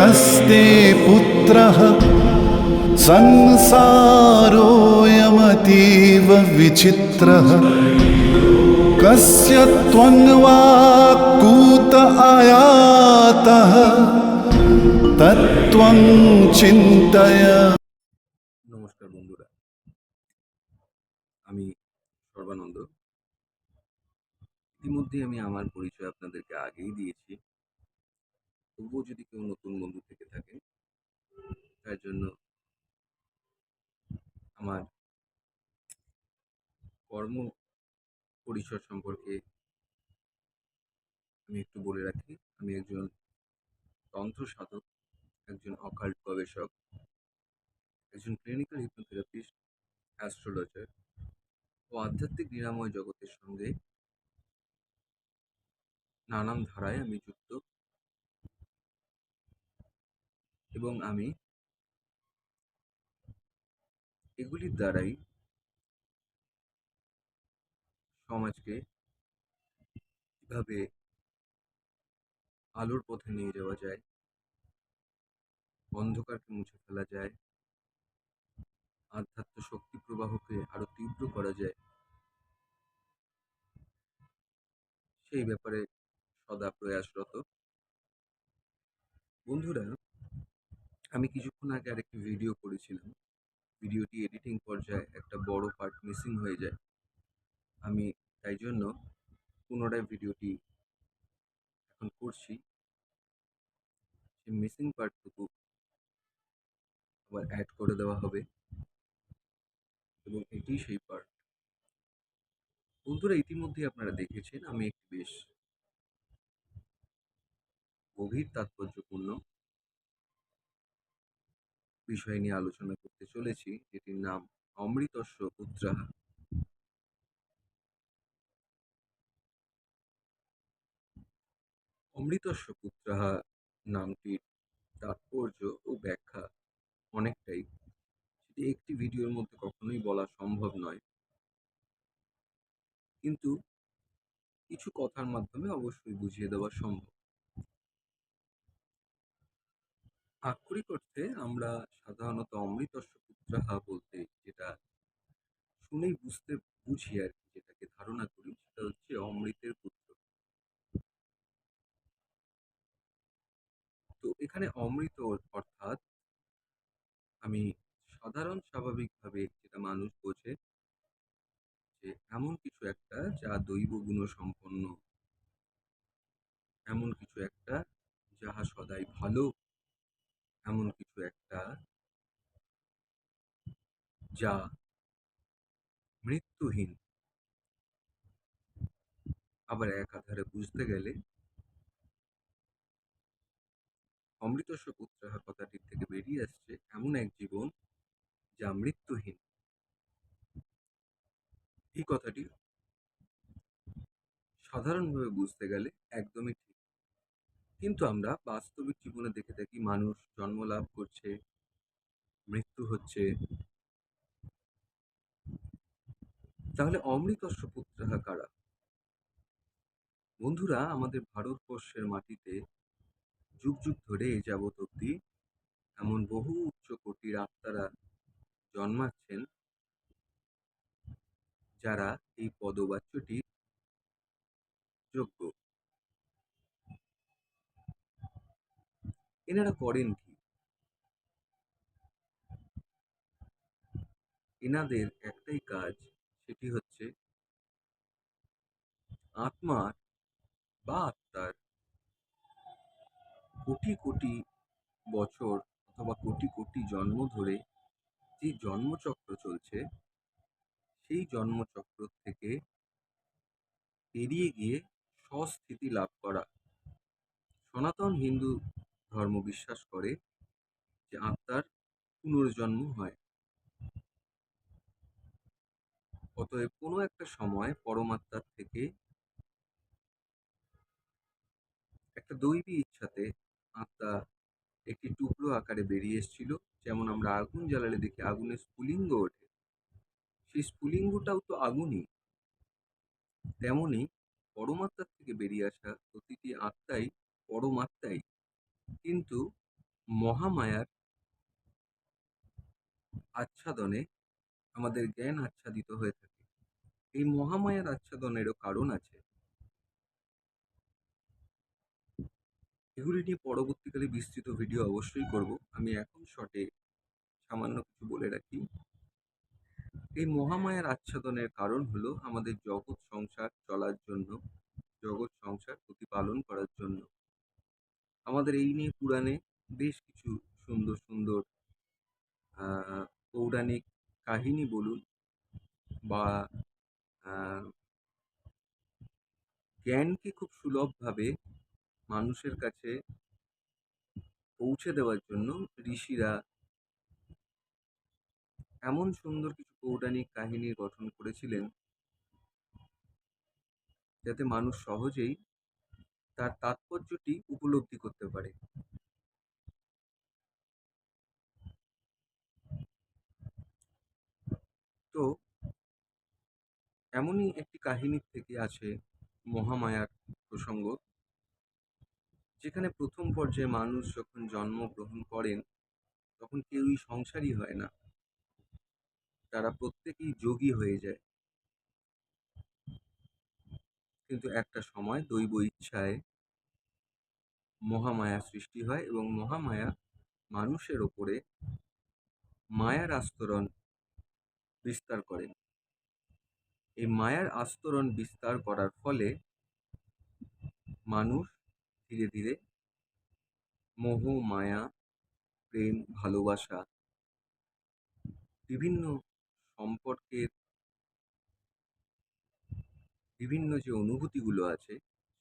कस्ते पुत्रः संसारोऽयमतीव विचित्रः कस्य त्वं वा कूत आयातः तत्त्वं चिन्तय নমস্কার বন্ধুরা আমি সর্বানন্দ ইতিমধ্যে আমি আমার পরিচয় আপনাদেরকে আগেই দিয়েছি তবুও যদি কেউ নতুন বন্ধু থেকে থাকে তার জন্য আমার কর্ম পরিসর সম্পর্কে আমি একটু বলে রাখি। আমি একজন তন্ত্র সাধক, একজন অকাল্ট গবেষক, একজন ক্লিনিক্যাল হিপনোথেরাপিস্ট অ্যাস্ট্রোলজার ও আধ্যাত্মিক নিরাময় জগতের সঙ্গে নানান ধারায় আমি যুক্ত। এবং আমি এগুলির দ্বারাই সমাজকে কীভাবে আলোর পথে নিয়ে যাওয়া যায়, অন্ধকারকে মুছে ফেলা যায়, আধ্যাত্ম শক্তি প্রবাহকে আরও তীব্র করা যায়, সেই ব্যাপারে সদা প্রয়াসরত। বন্ধুরা, আমি কিছুক্ষণ আগে আরেকটি ভিডিও করেছিলাম। ভিডিওটি এডিটিং পর্যায়ে একটা বড় পার্ট মিসিং হয়ে যায়। আমি তাই জন্য পুনরায় ভিডিওটি এখন করছি। সেই মিসিং পার্টটুকু আবার অ্যাড করে দেওয়া হবে। এবং এটি সেই পার্ট বন্ধুরা ইতিমধ্যে আপনারা দেখেছেন আমি একটি বেশ গভীর, তাৎপর্যপূর্ণ বিষয় নিয়ে আলোচনা করতে চলেছি। যেটির নাম অমৃতস্য পুত্রাহা অমৃতস্য পুত্রাহা নামটির তাৎপর্য ও ব্যাখ্যা অনেকটাই। সেটি একটি ভিডিওর মধ্যে কখনোই বলা সম্ভব নয়। কিন্তু কিছু কথার মাধ্যমে অবশ্যই বুঝিয়ে দেওয়া সম্ভব। আক্ষরিক অর্থে আমরা সাধারণত অমৃতস্য পুত্রাহা বলতে যেটা শুনেই বুঝতে বুঝি আর কি, যেটাকে ধারণা করি, সেটা হচ্ছে অমৃতের পুত্র। তো এখানে অমৃত অর্থাৎ আমি সাধারণ স্বাভাবিকভাবে যেটা মানুষ বোঝে যে এমন কিছু একটা যা দৈব গুণ সম্পন্ন এমন কিছু একটা যাহা সদাই ভালো। এমন কিছু একটা যা মৃত্যুহীন। আবার এক আধারে বুঝতে গেলে অমৃতস্ব পুত্রাহা কথাটির থেকে বেরিয়ে আসছে এমন এক জীবন যা মৃত্যুহীন। এই কথাটি সাধারণভাবে বুঝতে গেলে একদমই ঠিক। কিন্তু আমরা বাস্তবিক জীবনে দেখে থাকি মানুষ জন্ম লাভ করছে, মৃত্যু হচ্ছে। তাহলে অমৃতস্ব পুত্রাহা কারা? বন্ধুরা, আমাদের ভারতবর্ষের মাটিতে যুগ যুগ ধরে এ যাবৎ অব্দি এমন বহু উচ্চ কোটির আত্মারা জন্মাচ্ছেন যারা এই পদবাচ্যটির যোগ্য। এনারা করেন কি? এনাদের একটাই কাজ সেটি হচ্ছে আত্মার বা আত্মার কোটি কোটি বছর অথবা কোটি কোটি জন্ম ধরে যে জন্মচক্র চলছে, সেই জন্মচক্র থেকে পেরিয়ে গিয়ে স্বস্থিতি লাভ করা। সনাতন হিন্দু ধর্ম বিশ্বাস করে যে আত্মার পুনর্জন্ম হয়। অতএব কোনো একটা সময় পরমাত্মার থেকে একটা দৈবী ইচ্ছাতে আত্মা একটি টুকরো আকারে বেরিয়ে এসেছিল। যেমন আমরা আগুন জ্বালালে দেখি আগুনের স্ফুলিঙ্গ ওঠে। সেই স্ফুলিঙ্গটাও তো আগুনই। তেমনি পরমাত্মার থেকে বেরিয়ে আসা প্রতিটি আত্মাই পরমাত্মাই। কিন্তু মহামায়ার আচ্ছাদনে আমাদের জ্ঞান আচ্ছাদিত হয়ে থাকে। এই মহামায়ার আচ্ছাদনেরও কারণ আছে। এগুলি নিয়ে পরবর্তীকালে বিস্তৃত ভিডিও অবশ্যই করব। আমি এখন শর্টে সামান্য কিছু বলে রাখি। এই মহামায়ার আচ্ছাদনের কারণ হলো আমাদের জগৎ সংসার চলার জন্য, জগৎ সংসার প্রতিপালন করার জন্য। আমাদের এই নিয়ে পুরাণে বেশ কিছু সুন্দর সুন্দর পৌরাণিক কাহিনী বলুন বা জ্ঞানকে খুব সুলভভাবে মানুষের কাছে পৌঁছে দেওয়ার জন্য ঋষিরা এমন সুন্দর কিছু পৌরাণিক কাহিনী গঠন করেছিলেন যাতে মানুষ সহজেই তার তাৎপর্যটি উপলব্ধি করতে পারে। তো এমনই একটি কাহিনীর থেকে আছে মহামায়ার প্রসঙ্গ। যেখানে প্রথম পর্যায়ে মানুষ যখন জন্মগ্রহণ করেন, তখন কেউই সংসারী হয় না। তারা প্রত্যেকেই যোগী হয়ে যায়। কিন্তু একটা সময় দৈব ইচ্ছায় মহামায়া সৃষ্টি হয় এবং মহামায়া মানুষের ওপরে মায়ার আস্তরণ বিস্তার করেন এই মায়ার আস্তরণ বিস্তার করার ফলে মানুষ ধীরে ধীরে। মোহ, মায়া, প্রেম, ভালোবাসা। বিভিন্ন সম্পর্কের বিভিন্ন যে অনুভূতিগুলো আছে,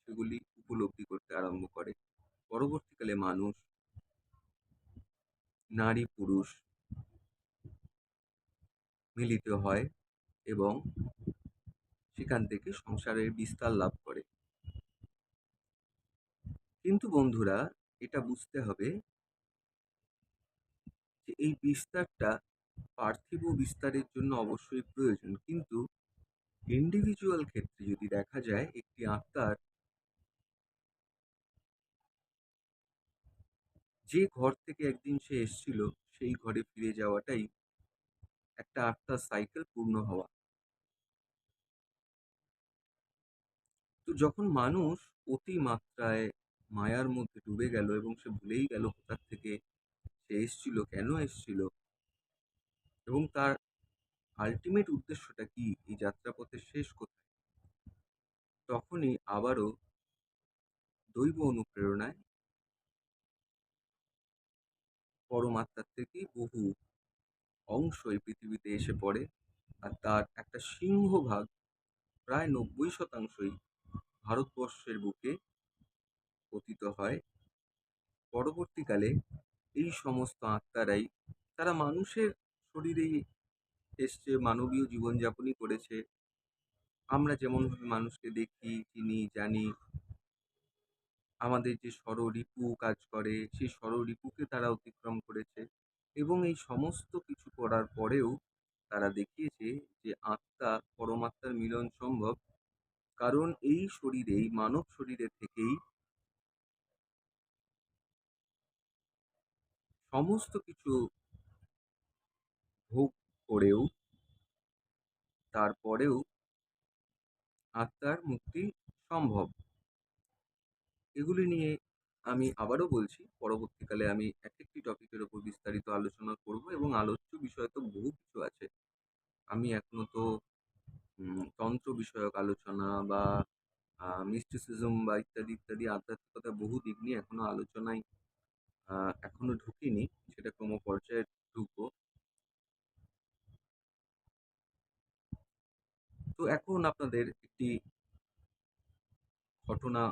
সেগুলি উপলব্ধি করতে আরম্ভ করে। পরবর্তীকালে মানুষ, নারী, পুরুষ মিলিত হয় এবং সেখান থেকে সংসারের বিস্তার লাভ করে। কিন্তু বন্ধুরা, এটা বুঝতে হবে যে এই বিস্তারটা পার্থিব বিস্তারের জন্য অবশ্যই প্রয়োজন। কিন্তু ইন্ডিভিজুয়াল ক্ষেত্রে যদি দেখা যায়, একটি আত্মার যে ঘর থেকে একদিন সে এসেছিল, সেই ঘরে ফিরে যাওয়াটাই একটা আত্মার সাইকেল পূর্ণ হওয়া। তো যখন মানুষ অতি মাত্রায় মায়ার মধ্যে ডুবে গেল এবং সে ভুলেই গেল কোথার থেকে সে এসেছিল, কেন এসেছিল? এবং তার আলটিমেট উদ্দেশ্যটা কি? এই যাত্রাপথের শেষ কোথায়? তখনই আবারও দৈব অনুপ্রেরণায় পরমাত্মার থেকে বহু অংশ এই পৃথিবীতে এসে পড়ে আর তার একটা সিংহভাগ প্রায় নব্বই শতাংশই ভারতবর্ষের বুকে পতিত হয়। পরবর্তীকালে এই সমস্ত আত্মারাই তারা মানুষের শরীরেই এসছে, মানবীয় জীবনযাপনই করেছে। আমরা যেমনভাবে মানুষকে দেখি, চিনি, জানি, আমাদের যে ষড়রিপু কাজ করে, সেই ষড়রিপুকে তারা অতিক্রম করেছে এবং এই সমস্ত কিছু করার পরেও তারা দেখিয়েছে যে আত্মা, পরমাত্মার মিলন সম্ভব। কারণ এই শরীরেই, মানব শরীরে থেকেই সমস্ত কিছু ভোগ করেও তারপরেও আত্মার মুক্তি সম্ভব। এগুলি নিয়ে আমি আবারও বলছি, পরবর্তীকালে আমি এক একটি টপিকের ওপর বিস্তারিত আলোচনা করব এবং আলোচ্য বিষয় তো বহু কিছু আছে। আমি এখনও তো তন্ত্র বিষয়ক আলোচনা বা মিস্টিসিজম বা ইত্যাদি ইত্যাদি আধ্যাত্মিকতা বহু দিক নিয়ে এখনও আলোচনায় এখনও ঢুকিনি, সেটা ক্রম পর্যায়ে ঢুকবো। তো এখন আপনাদের একটি ঘটনা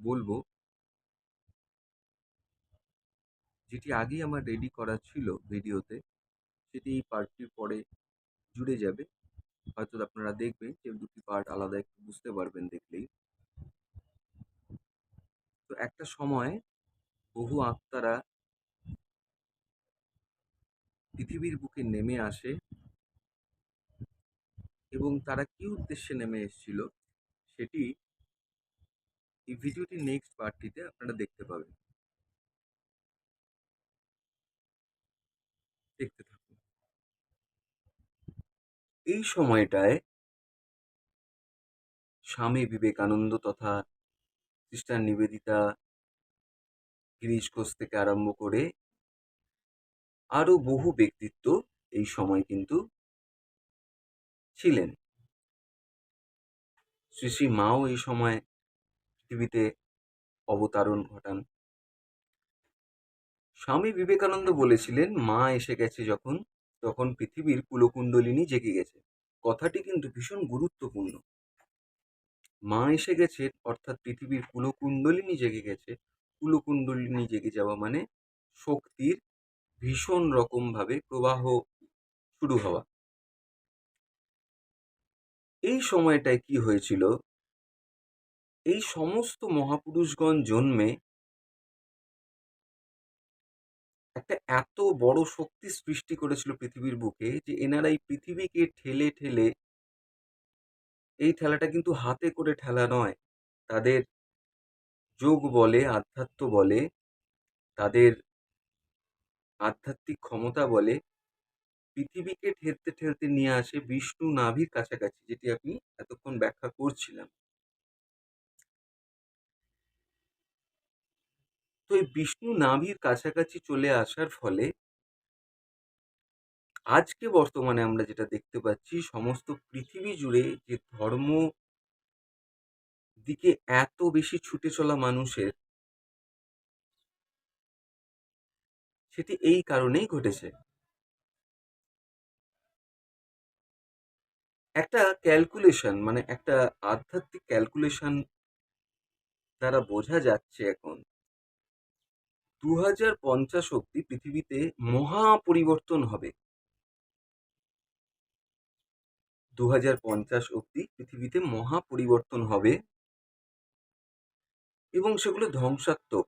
বলব। যেটি আগেই আমার রেডি করা ছিল ভিডিওতে, সেটি এই পার্টটির পরে জুড়ে যাবে। হয়তো আপনারা দেখবেন যে দুটি পার্ট আলাদা একটু বুঝতে পারবেন দেখলেই। তো একটা সময় বহু আত্মারা পৃথিবীর বুকে নেমে আসে এবং তারা কি উদ্দেশ্যে নেমে এসেছিল সেটি এই ভিডিওটির নেক্সট পার্টটিতে আপনারা দেখতে পাবেন। দেখতে থাকুন। এই সময়টায় স্বামী বিবেকানন্দ তথা সিস্টার নিবেদিতা গিরিশ ঘোষ থেকে আরম্ভ করে আরও বহু ব্যক্তিত্ব এই সময় কিন্তু ছিলেন। শ্রী শ্রী মাও এই সময় পৃথিবীতে অবতারণ ঘটান। স্বামী বিবেকানন্দ বলেছিলেন, মা এসে গেছে যখন, তখন পৃথিবীর কুলকুণ্ডলিনী জেগে গেছে। কথাটি কিন্তু ভীষণ গুরুত্বপূর্ণ। মা এসে গেছে, অর্থাৎ পৃথিবীর কুলকুণ্ডলিনী জেগে গেছে কুলকুণ্ডলিনী জেগে যাওয়া মানে শক্তির ভীষণ রকম ভাবে প্রবাহ শুরু হওয়া। এই সময়টায় কি হয়েছিল? এই সমস্ত মহাপুরুষগণ জন্মে একটা এত বড় শক্তি সৃষ্টি করেছিল পৃথিবীর বুকে যে এনারা এই পৃথিবীকে ঠেলে ঠেলে এই ঠেলাটা কিন্তু হাতে করে ঠেলা নয়, তাদের যোগ বলে, আধ্যাত্ম বলে, তাদের আধ্যাত্মিক ক্ষমতা বলে, পৃথিবীকে ঠেলতে ঠেলতে নিয়ে আসে বিষ্ণু নাভির কাছাকাছি, যেটি আমি এতক্ষণ ব্যাখ্যা করছিলাম। তো এই বিষ্ণু নাভির কাছাকাছি চলে আসার ফলে আজকে বর্তমানে আমরা যেটা দেখতে পাচ্ছি, সমস্ত পৃথিবী জুড়ে যে ধর্ম দিকে এত বেশি ছুটে চলা মানুষের সেটি এই কারণেই ঘটেছে। একটা ক্যালকুলেশন মানে একটা আধ্যাত্মিক ক্যালকুলেশন দ্বারা বোঝা যাচ্ছে এখন। দু হাজার পঞ্চাশ অব্দি পৃথিবীতে মহা পরিবর্তন হবে। দু হাজার পঞ্চাশ অব্দি পৃথিবীতে মহা পরিবর্তন হবে। এবং সেগুলো ধ্বংসাত্মক।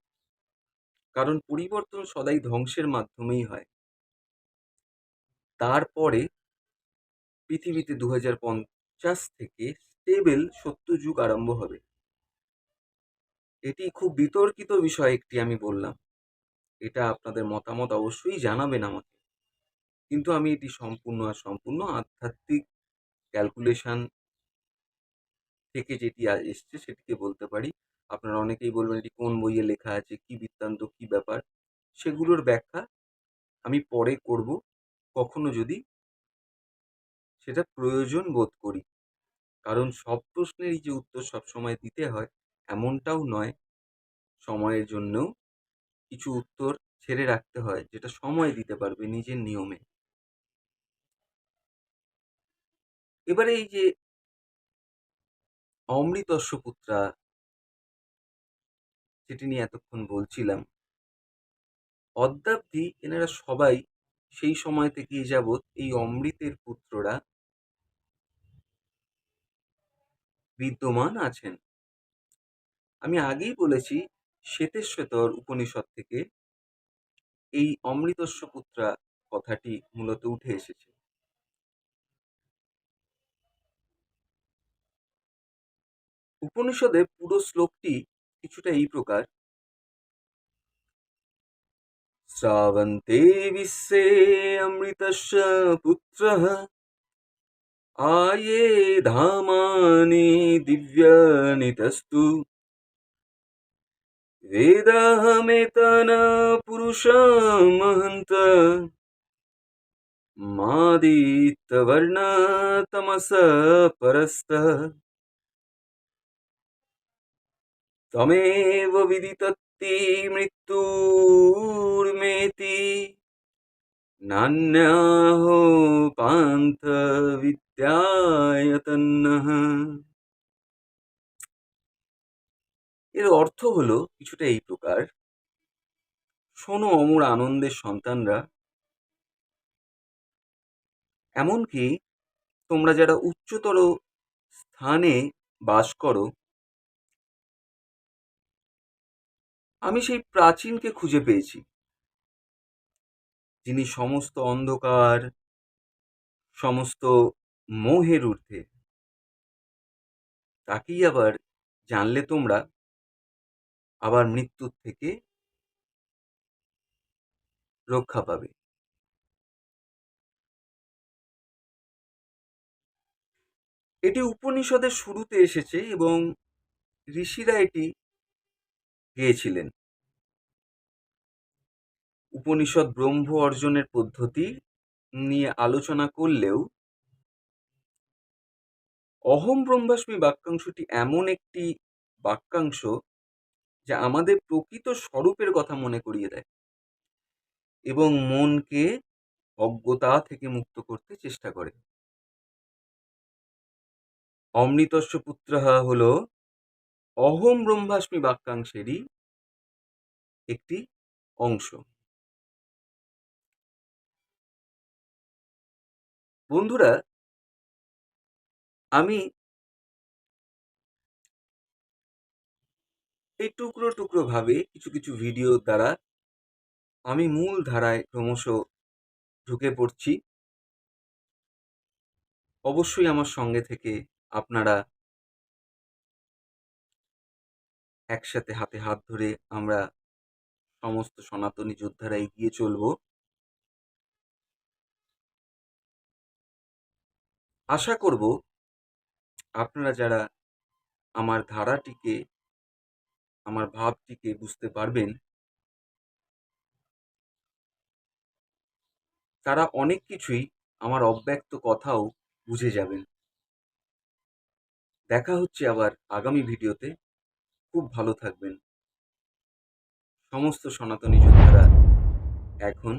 কারণ পরিবর্তন সদাই ধ্বংসের মাধ্যমেই হয়। তারপরে পৃথিবীতে দু পঞ্চাশ থেকে স্টেবল সত্যযুগ আরম্ভ হবে। এটি খুব বিতর্কিত বিষয় একটি আমি বললাম। এটা আপনাদের মতামত অবশ্যই জানাবেন আমাকে। কিন্তু আমি এটি সম্পূর্ণ আর সম্পূর্ণ আধ্যাত্মিক ক্যালকুলেশন থেকে যেটি এসছে সেটিকে বলতে পারি। আপনারা অনেকেই বলবেন এটি কোন বইয়ে লেখা আছে, কি বৃত্তান্ত, কি ব্যাপার? সেগুলোর ব্যাখ্যা আমি পরে করব। কখনো যদি সেটা প্রয়োজন বোধ করি। কারণ সব প্রশ্নেরই যে উত্তর সবসময় দিতে হয়, এমনটাও নয় সময়ের জন্যও কিছু উত্তর ছেড়ে রাখতে হয়, যেটা সময় দিতে পারবে নিজের নিয়মে। এবারে এই যে অমৃতস্য পুত্রা যেটি নিয়ে এতক্ষণ বলছিলাম। অদ্যাবধি এনারা সবাই সেই সময় থেকে যাবৎ এই অমৃতের পুত্ররা বিদ্যমান আছেন। আমি আগেই বলেছি শ্বেতেশ্বতর উপনিষদ থেকে এই অমৃতস্য পুত্রা কথাটি মূলত উঠে এসেছে। উপনিষদে পুরো শ্লোকটি কিছুটা এই প্রকার শ্রাবন্তে বিশ্বে অমৃতস্য পুত্রः আয়ে ধামানি দিব্যানিতস্তু वेदाहमेतन पुरुषमहन्त मादित्यवर्णतमस परस्तः তমেব বিদিতত্তি মৃত্যুর্মেতি নান্যাহ পান্থ বিদ্যায়তন্নহ এর অর্থ হলো কিছুটা এই প্রকার। শোনো অমর আনন্দের সন্তানরা। এমনকি তোমরা যারা উচ্চতর স্থানে বাস করো আমি সেই প্রাচীনকে খুঁজে পেয়েছি। যিনি সমস্ত অন্ধকার, সমস্ত মোহের ঊর্ধ্বে। তাকেই আবার জানলে তোমরা আবার মৃত্যুর থেকে রক্ষা পাবে। এটি উপনিষদের শুরুতে এসেছে এবং ঋষিরা এটি গেয়েছিলেন। উপনিষদ ব্রহ্ম অর্জনের পদ্ধতি নিয়ে আলোচনা করলেও অহম ব্রহ্মাস্মী বাক্যাংশটি এমন একটি বাক্যাংশ যা আমাদের প্রকৃত স্বরূপের কথা মনে করিয়ে দেয় এবং মনকে অজ্ঞতা থেকে মুক্ত করতে চেষ্টা করে। অমৃতস্য পুত্রঃ হল অহম ব্রহ্মাস্মি বাক্যাংশেরই একটি অংশ। বন্ধুরা, আমি এই টুকরো টুকরো ভাবে কিছু কিছু ভিডিও দ্বারা আমি মূল ধারায় ক্রমশ ঢুকে পড়ছি। অবশ্যই আমার সঙ্গে থেকে আপনারা একসাথে হাতে হাত ধরে আমরা সমস্ত সনাতনী যোদ্ধারা এগিয়ে চলব। আশা করব আপনারা যারা আমার ধারাটিকে, আমার ভাবটিকে বুঝতে পারবেন, তারা অনেক কিছুই আমার অব্যক্ত কথাও বুঝে যাবেন। দেখা হচ্ছে আবার আগামী ভিডিওতে। খুব ভালো থাকবেন। সমস্ত সনাতনী যোদ্ধারা এখন